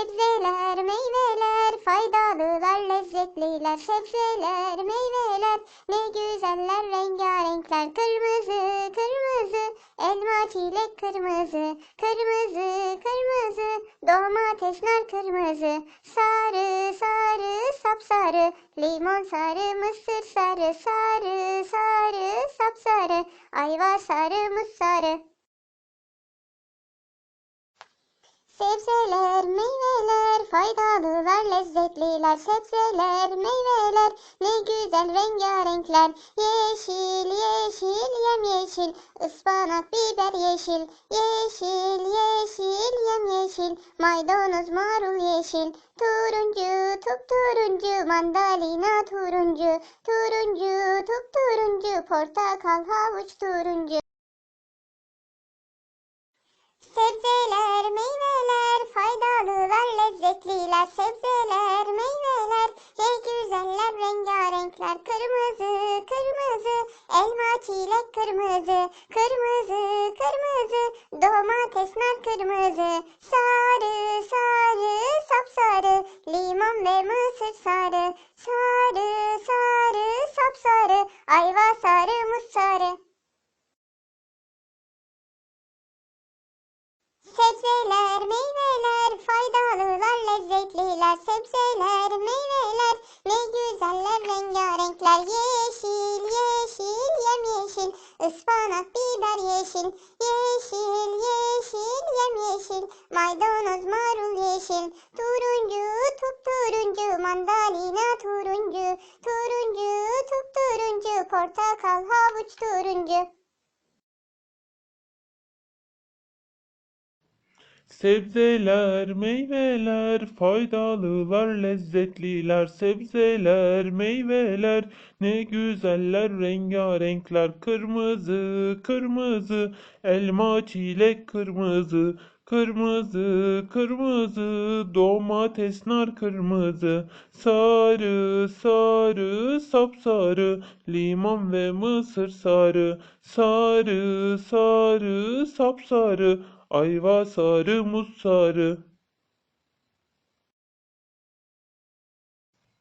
Sebzeler, meyveler, faydalılar, lezzetliler. Sebzeler, meyveler, ne güzeller, rengarenkler. Kırmızı, kırmızı, elma, çilek kırmızı. Kırmızı, kırmızı, domates, nar kırmızı. Sarı, sarı, sapsarı, limon sarı, mısır sarı. Sarı, sarı, sapsarı, ayva sarı, muz sarı. Sebzeler, meyveler, faydalılar, lezzetliler. Sebzeler, meyveler, ne güzel rengarenkler. Yeşil, yeşil, yemyeşil, ıspanak, biber yeşil. Yeşil, yeşil, yemyeşil, maydanoz, marul yeşil. Turuncu, turuncu, mandalina turuncu. Turuncu, turuncu, portakal, havuç turuncu. Sebzeler, meyveler, faydalılar, lezzetliler. Sebzeler, meyveler, ne güzeller, rengarenkler. Kırmızı, kırmızı, elma, çilek kırmızı. Kırmızı, kırmızı, domates, nar kırmızı. Sarı, sarı, sapsarı, limon ve mısır sarı. Sarı, sarı, sapsarı, ayva sarı, muz sarı. Sebzeler, meyveler, faydalılar, lezzetliler. Sebzeler, meyveler, ne güzeller, rengarenkler. Yeşil, yeşil, yemyeşil, ıspanak, biber yeşil. Yeşil, yeşil, yemyeşil, maydanoz, marul yeşil. Turuncu, turuncu, mandalina turuncu. Turuncu, turuncu, portakal, havuç turuncu. Sebzeler, meyveler, faydalılar, lezzetliler. Sebzeler, meyveler, ne güzeller, rengarenkler. Kırmızı, kırmızı, elma, çilek kırmızı. Kırmızı, kırmızı, domates, nar kırmızı. Sarı, sarı, sapsarı, limon ve mısır sarı. Sarı, sarı, sapsarı, Ayva sarı, muz sarı.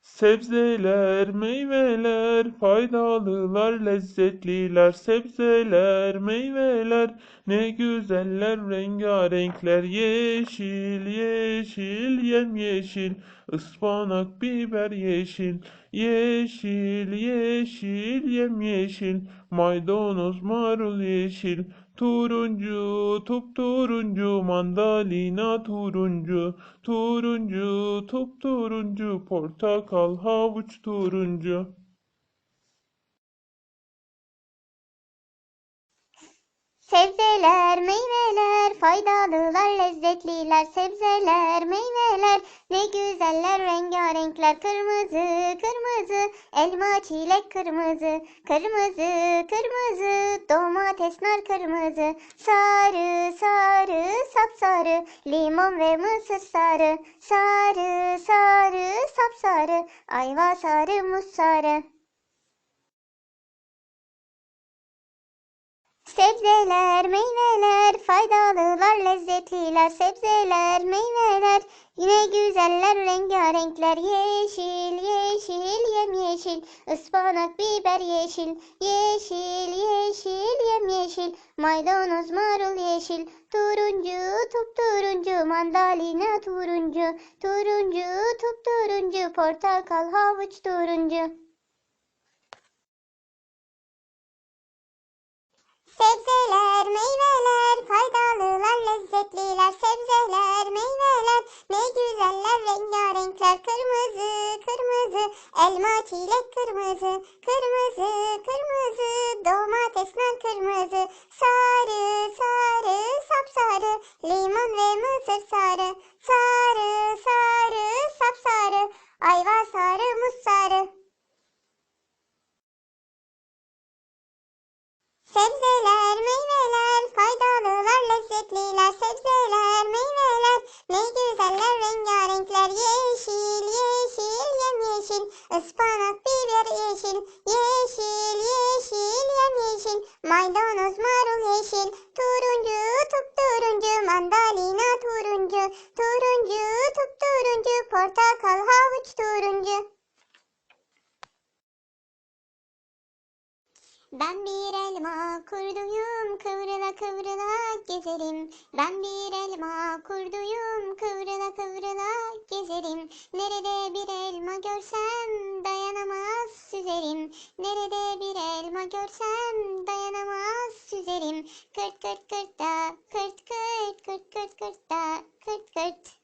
Sebzeler, meyveler, faydalılar, lezzetliler. Sebzeler, meyveler, ne güzeller, rengarenkler. Yeşil, yeşil, yemyeşil, ıspanak, biber yeşil. Yeşil, yeşil, yemyeşil, maydanoz, marul yeşil. Turuncu, turuncu, mandalina turuncu. Turuncu, turuncu, portakal, havuç turuncu. Sebzeler, meyveler, faydalılar, lezzetliler. Sebzeler, meyveler, ne güzeller, rengarenkler. Kırmızı, kırmızı, elma, çilek kırmızı. Kırmızı, kırmızı, domates, nar kırmızı. Sarı, sarı, sapsarı, limon ve mısır sarı. Sarı, sarı, sapsarı, ayva sarı, muz sarı. Sebzeler, meyveler, faydalılar, lezzetliler. Sebzeler, meyveler, yine güzeller, rengarenkler. Yeşil, yeşil, yemyeşil, ıspanak, biber yeşil. Yeşil, yeşil, yemyeşil, maydanoz, marul yeşil. Turuncu, turuncu, mandalina turuncu. Turuncu, turuncu, portakal, havuç turuncu. Sebzeler, meyveler, faydalılar, lezzetliler. Sebzeler, meyveler, ne güzeller, rengarenkler. Kırmızı, kırmızı, elma, çilek kırmızı. Kırmızı, kırmızı, domates, nar kırmızı. Sarı, sarı, sapsarı, limon ve mısır sarı. Sarı, Nerede bir elma görsem dayanamaz süzerim. Kırt kırt kırt da, kırt kırt kırt kırt kırt da, kırt kırt.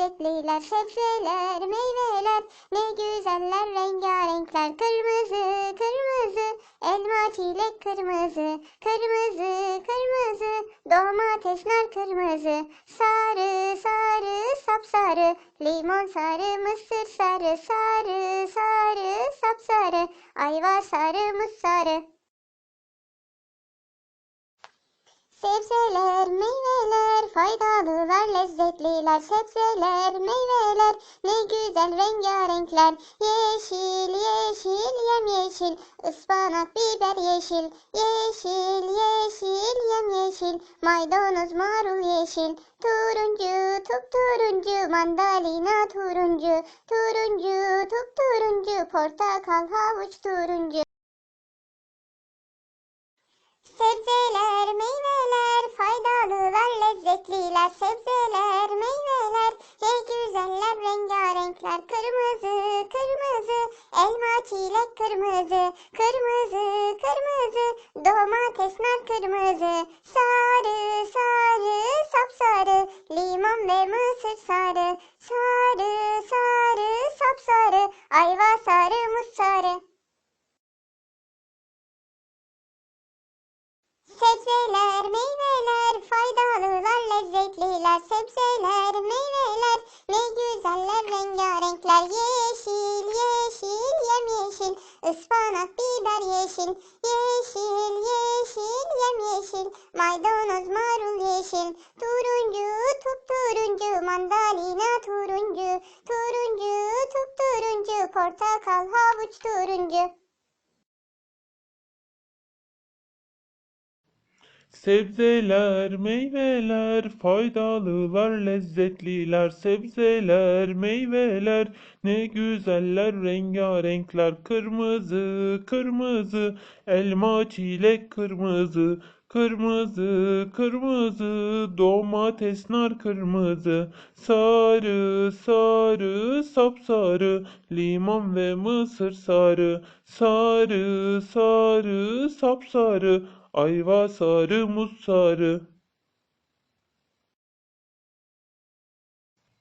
lezzetliler. Sebzeler, meyveler, ne güzeller, rengarenkler. Kırmızı, kırmızı, elma, çilek kırmızı. Kırmızı, kırmızı, domates, nar kırmızı. Sarı, sarı, sapsarı, limon sarı, mısır sarı. Sarı, sarı, sapsarı, ayva sarı, muz sarı. Sebzeler, meyveler, faydalılar, lezzetliler. Sebzeler, meyveler, ne güzel rengarenkler. Yeşil, yeşil, yemyeşil, ıspanak, biber yeşil. Yeşil, yeşil, yemyeşil, maydanoz, marul yeşil. Turuncu, turuncu, mandalina turuncu. Turuncu, turuncu, portakal, havuç turuncu. Sebzeler, meyveler, faydalılar, lezzetliler. Sebzeler, meyveler, ne güzeller, rengarenkler. Kırmızı, kırmızı, elma, çilek kırmızı. Kırmızı, kırmızı, domates, nar kırmızı. Sarı, sarı, sapsarı, limon ve mısır sarı. Sarı, sarı, sapsarı, ayva sarı, muz sarı. Sebzeler, meyveler, faydalılar, lezzetliler. Sebzeler, meyveler, ne güzeller, rengarenkler. Yeşil, yeşil, yemyeşil, ıspanak, biber yeşil. Yeşil, yeşil, yemyeşil, maydanoz, marul yeşil. Turuncu, turuncu, mandalina turuncu. Turuncu, turuncu, portakal, havuç turuncu. Sebzeler, meyveler, faydalılar, lezzetliler. Sebzeler, meyveler, ne güzeller, rengarenkler. Kırmızı, kırmızı, elma, çilek kırmızı. Kırmızı, kırmızı, domates, nar kırmızı. Sarı, sarı, sapsarı, limon ve mısır sarı. Sarı, sarı, sapsarı, Ayva sarı, muz sarı.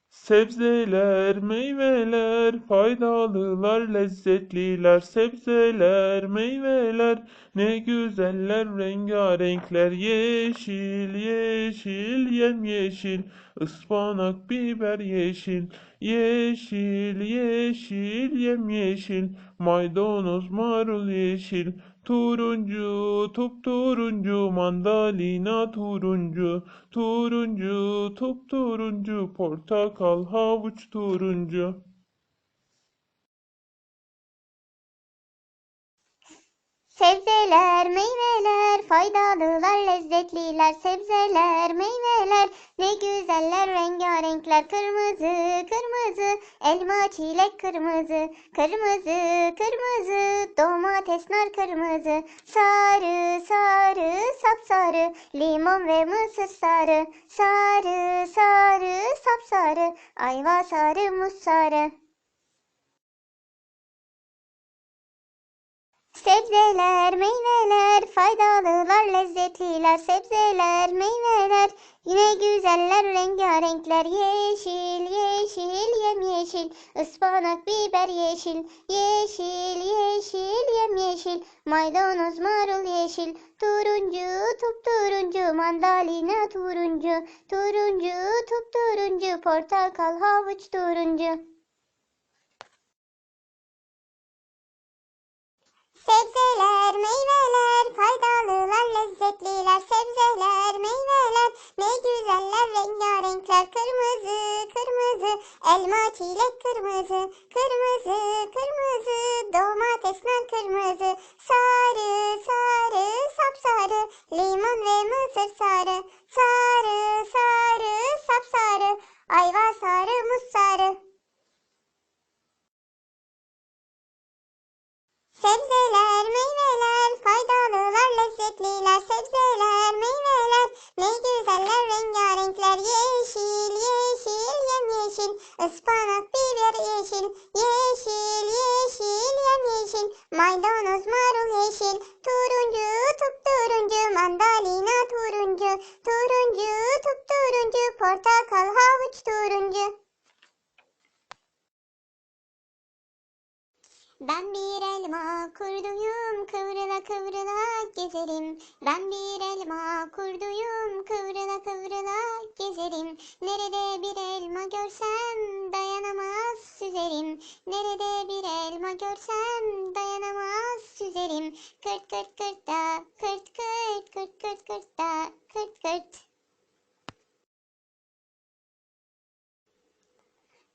Sebzeler, meyveler, faydalılar, lezzetliler. Sebzeler, meyveler, ne güzeller, rengarenkler. Yeşil, yeşil, yemyeşil, ıspanak, biber yeşil, yeşil, yeşil, yemyeşil, maydanoz, marul yeşil, turuncu, turuncu, mandalina turuncu, turuncu, turuncu, portakal, havuç turuncu. Sebzeler, meyveler, faydalılar, lezzetliler. Sebzeler, meyveler, ne güzeller, rengarenkler. Kırmızı, kırmızı, elma, çilek kırmızı. Kırmızı, kırmızı, domates, nar kırmızı. Sarı, sarı, sapsarı, limon ve mısır sarı. Sarı, sarı, sapsarı, ayva sarı, muz sarı. Sebzeler, meyveler, faydalılar, lezzetliler. Sebzeler, meyveler, yine güzeller, rengarenkler. Yeşil, yeşil, yemyeşil. Ispanak, biber yeşil. Yeşil, yeşil, yemyeşil. Maydanoz, marul yeşil. Turuncu, turuncu, mandalina turuncu. Turuncu, turuncu, portakal, havuç turuncu. Sebzeler, meyveler, faydalılar, lezzetliler. Sebzeler, meyveler, ne güzeller, rengarenkler. Kırmızı, kırmızı, elma, çilek kırmızı. Kırmızı, kırmızı, domates, nar kırmızı. Sarı, sarı, sapsarı, limon ve mısır sarı. Sarı, sarı, sapsarı, Nerede bir elma görsem dayanamaz süzerim. Nerede bir elma görsem dayanamaz süzerim. Kırt kırt kırt da kırt kırt kırt kırt kırt da kırt kırt.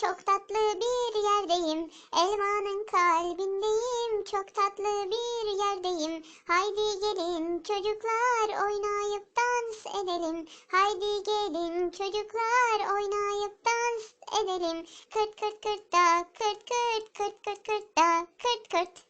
çok tatlı bir yerdeyim. Elmanın kalbindeyim, çok tatlı bir yerdeyim. Haydi gelin çocuklar oynayıp dans edelim. Haydi gelin çocuklar oynayıp dans edelim. Kırt kırt kırt da, kırt kırt kırt kırt kırt da, kırt kırt.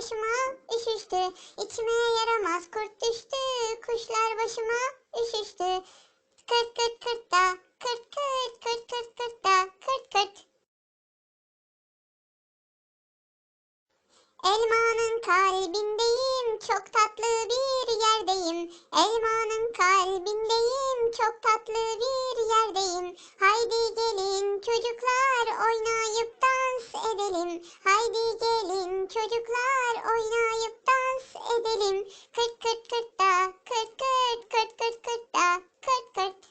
başıma üşüştü. İçime yaramaz kurt düştü kuşlar başıma üşüştü. Kırt kırt kırt da kırt kırt kırt kırt kırt da kırt kırt. Elmanın kalbindeyim, çok tatlı bir yerdeyim. Elmanın kalbindeyim, çok tatlı bir yerdeyim. Haydi gelin çocuklar oynayıp dans edelim. Çocuklar oynayıp dans edelim. Kırt kırt kırt da, kırt kırt kırt kırt kırt da, kırt kırt.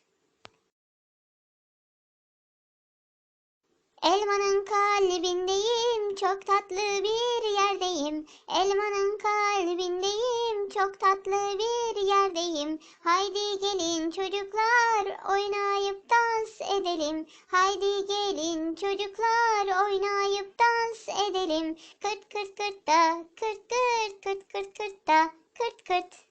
Elmanın kalbindeyim, çok tatlı bir yerdeyim. Elmanın kalbindeyim, çok tatlı bir yerdeyim. Haydi gelin çocuklar, oynayıp dans edelim. Haydi gelin çocuklar, oynayıp dans edelim. Kırt kırt kırt da, kırt kırt kırt kırt kırt da, kırt kırt.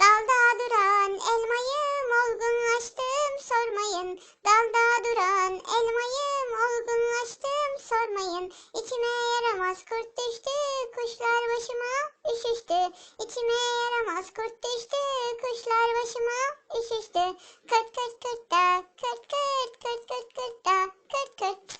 Dalda duran elmayım olgunlaştım sormayın. Dalda duran elmayım olgunlaştım sormayın. İçime yaramaz kurt düştü kuşlar başıma üşüştü. İçime yaramaz kurt düştü kuşlar başıma üşüştü. Kırt kırt kırt da kırt kırt kırt kırt kırt da kırt kırt.